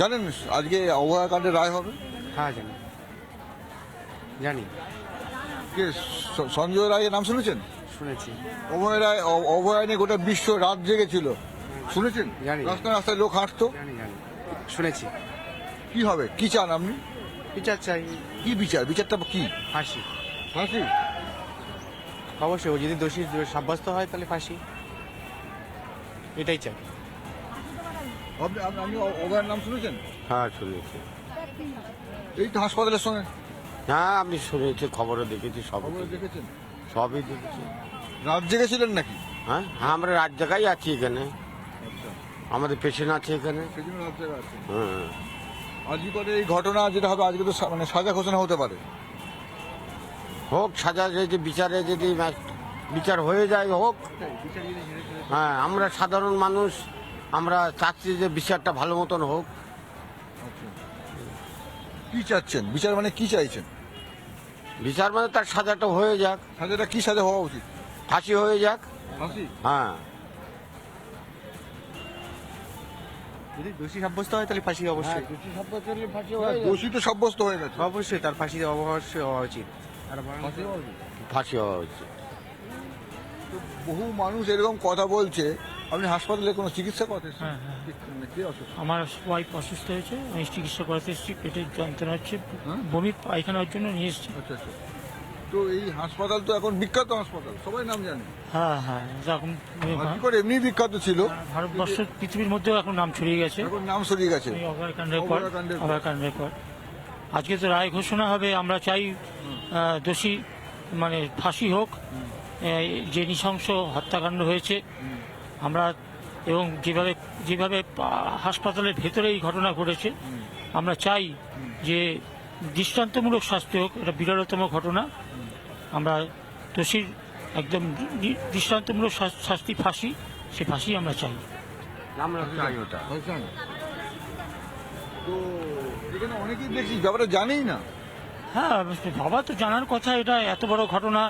জানেন আজকে অভয়াকাণ্ডের রায় হবে? হ্যাঁ জানি। জানি। কে সঞ্জয় রায়ের নাম শুনেছেন? শুনেছি। অভয় রায় অভয় নিয়ে গোটা বিশ্ব রাত জেগেছিল শুনেছেন? জানি। রাস্তায় রাস্তায় লোক হাঁটতো। জানি জানি। শুনেছি। কি হবে? কি চান আপনি? বিচার চাই। কি বিচার? বিচারটা কি? ফাঁসি। ফাঁসি? অবশ্যই ও যদি দোষী সাব্যস্ত হয় তাহলে ফাঁসি। এটাই চাই। আপনি অভয়ের নাম শুনেছেন? হ্যাঁ শুনেছি। এই তো হাসপাতালের সঙ্গে? হ্যাঁ আমি শুনেছি খবরে দেখেছি সব খবরে দেখেছেন? সবই দেখেছি। রাত জেগেছিলেন নাকি? হ্যাঁ হ্যাঁ আমরা রাত জায়গায় আছি এখানে। আমাদের পেশেন্ট আছে এখানে। রাত আছে। হ্যাঁ। আজকে করে এই ঘটনা যেটা হবে আজকে তো মানে সাজা ঘোষণা হতে পারে। হোক সাজা যদি বিচারে যদি বিচার হয়ে যায় হোক। হ্যাঁ আমরা সাধারণ মানুষ আমরা চাচ্ছি যে বিচারটা ভালো মতন হোক। কি চাচ্ছেন? বিচার মানে কি চাইছেন? বিচার মানে তার সাজাটা হয়ে যাক। সাজাটা কি সাজা হওয়া উচিত? ফাঁসি হয়ে যাক। ফাঁসি? হ্যাঁ। যদি দোষী সাব্যস্ত হয় তাহলে ফাঁসি অবশ্যই। দোষী তো সাব্যস্ত হয়ে গেছে। অবশ্যই তার ফাঁসি অবশ্যই হওয়া উচিত। ফাঁসি হওয়া উচিত। ফাঁসি বহু মানুষ এরকম কথা বলছে আপনি হাসপাতালে কোনো চিকিৎসা করতে হ্যাঁ, হ্যাঁ। আমার ওয়াইফ অসুস্থ হয়েছে আমি চিকিৎসা করাতে এসেছি পেটের যন্ত্রণা হচ্ছে হ্যাঁ? বমি পায়খানার জন্য নিয়ে এসেছি। আচ্ছা আচ্ছা। তো এই হাসপাতাল তো এখন বিখ্যাত হাসপাতাল সবাই নাম জানে। হ্যাঁ হ্যাঁ এখন করে এমনি বিখ্যাত ছিল। ভারতবর্ষ পৃথিবীর মধ্যেও এখন নাম ছড়িয়ে গেছে। এখন নাম সরিয়ে গেছে। অভয়াকাণ্ডের পর অভয়াকাণ্ডের পর। আজকে তো রায় ঘোষণা হবে আমরা চাই দোষী মানে ফাঁসি হোক যে নৃশংস হত্যাকাণ্ড হয়েছে আমরা এবং যেভাবে যেভাবে হাসপাতালের ভেতরে এই ঘটনা ঘটেছে আমরা চাই যে দৃষ্টান্তমূলক শাস্তি হোক এটা বিরলতম ঘটনা। আমরা দোষীর একদম দৃষ্টান্তমূলক শাস্তি ফাঁসি সে ফাঁসি আমরা চাই। অনেকেই জানেই না। হ্যাঁ বাবা তো জানার কথা এটা এত বড় ঘটনা।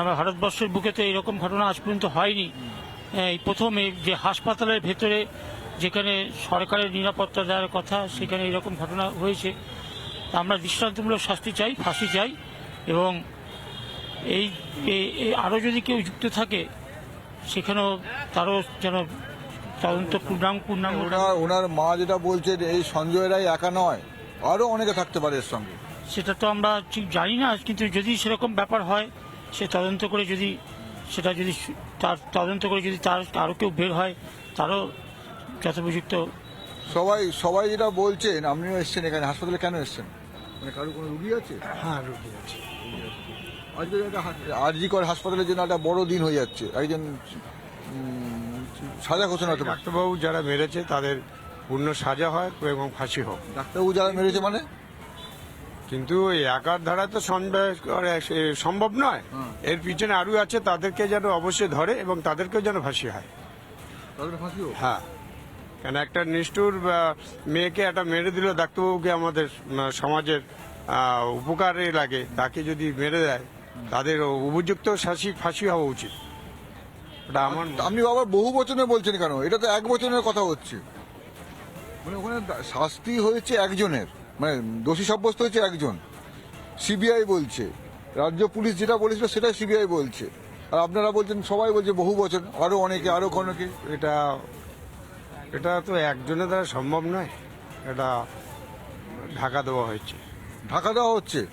আমার ভারতবর্ষের বুকে তো এরকম ঘটনা আজ পর্যন্ত হয়নি। এই প্রথম যে হাসপাতালের ভেতরে যেখানে সরকারের নিরাপত্তা দেওয়ার কথা সেখানে এরকম ঘটনা হয়েছে। আমরা দৃষ্টান্তমূলক শাস্তি চাই ফাঁসি চাই এবং এই আরও যদি কেউ যুক্ত থাকে সেখানেও তারও যেন তদন্ত পূর্ণাঙ্গ পূর্ণাঙ্গ ওনার ওনার মা যেটা বলছে যে এই সঞ্জয় রায় একা নয় আরও অনেকে থাকতে পারে এর সঙ্গে। সেটা তো আমরা ঠিক জানি না কিন্তু যদি সেরকম ব্যাপার হয় সে তদন্ত করে যদি সেটা যদি তার তদন্ত করে যদি তার আরও কেউ বের হয় তারও যথোপযুক্ত সবাই সবাই যেটা বলছেন আপনিও এসছেন এখানে হাসপাতালে কেন এসছেন? মানে কারও কোনো রুগী আছে? হ্যাঁ রুগী আছে। আজকে একটা আরজি কর হাসপাতালের জন্য একটা বড় দিন হয়ে যাচ্ছে। একজন সাজা ঘোষণা হতে ডাক্তারবাবু যারা মেরেছে তাদের পূর্ণ সাজা হয় এবং ফাঁসি হোক। ডাক্তারবাবু যারা মেরেছে মানে? কিন্তু এই একার ধারা তো সন্দেহ করা সে সম্ভব নয়। এর পিছনে আরও আছে তাদেরকে যেন অবশ্যই ধরে এবং তাদেরকেও যেন ফাঁসি হয়। হ্যাঁ। কেন একটা নিষ্ঠুর মেয়েকে একটা মেরে দিল ডাক্তারবাবুকে আমাদের সমাজের উপকারে লাগে তাকে যদি মেরে দেয় তাদের উপযুক্ত শাসি ফাঁসি হওয়া উচিত। এটা আমার আপনি আবার বহু বচনে বলছেন কেন? এটা তো এক বচনের কথা হচ্ছে। মানে ওখানে শাস্তি হয়েছে একজনের। মানে দোষী সাব্যস্ত হয়েছে একজন। সিবিআই বলছে। রাজ্য পুলিশ যেটা বলেছিল সেটাই সিবিআই বলছে। আর আপনারা বলছেন সবাই বলছে বহু বছর আরও অনেকে আরও অনেকে। এটা এটা তো একজনের দ্বারা সম্ভব নয়। এটা ঢাকা দেওয়া হয়েছে। ঢাকা দেওয়া হচ্ছে।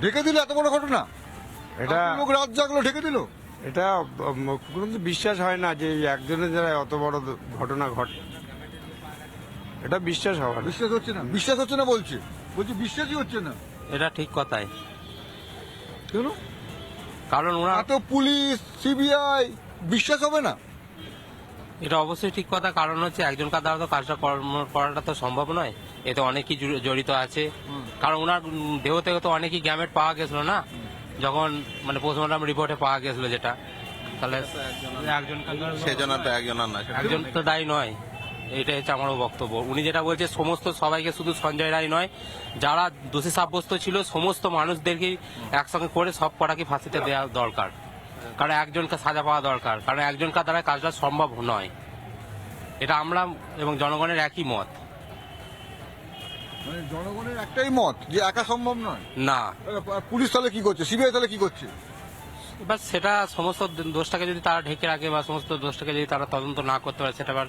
ঢেকে দিল এত বড় ঘটনা? এটা লোক রাত জাগলো ঢেকে দিল? এটা কোনো বিশ্বাস হয় না যে একজনের দ্বারা অত বড় ঘটনা ঘটে। এটা বিশ্বাস হওয়ার। না। বিশ্বাস হচ্ছে না। বিশ্বাস হচ্ছে না বলছে। বলছি বিশ্বাসই হচ্ছে না। এটা ঠিক কথাই। কেন? কারণ ওরা এত পুলিশ সিবিআই বিশ্বাস হবে না? এটা অবশ্যই ঠিক কথা। কারণ হচ্ছে একজনকার দ্বারা তো কাজটা কর্ম- করাটা তো সম্ভব নয়। এতে অনেকেই জড়িত আছে। কারণ ওনার দেহ থেকে তো অনেকই গ্যামেট পাওয়া গেছিল না? যখন মানে পোস্টমর্টম রিপোর্টে পাওয়া গেছিল যেটা। তাহলে একজন সেজন্য তো একজন আর না একজন তো দায়ী নয়। এটাই হচ্ছে আমারও বক্তব্য। উনি যেটা বলছে সমস্ত সবাইকে শুধু সঞ্জয় রায় নয় যারা দোষী সাব্যস্ত ছিল সমস্ত মানুষদেরকে একসঙ্গে করে সব কটাকে ফাঁসিতে দেওয়া দরকার। কারণ একজনকে সাজা পাওয়া দরকার কারণ একজনকার দ্বারা কাজটা সম্ভব নয়। এটা আমরা এবং জনগণের একই মত। মানে জনগণের একটাই মত যে একা সম্ভব নয়। না। পুলিশ তাহলে কি করছে? সিবিআই তাহলে কি করছে? এবার সেটা সমস্ত দোষটাকে যদি তারা ঢেকে রাখে বা সমস্ত দোষটাকে যদি তারা তদন্ত না করতে পারে সেটা আবার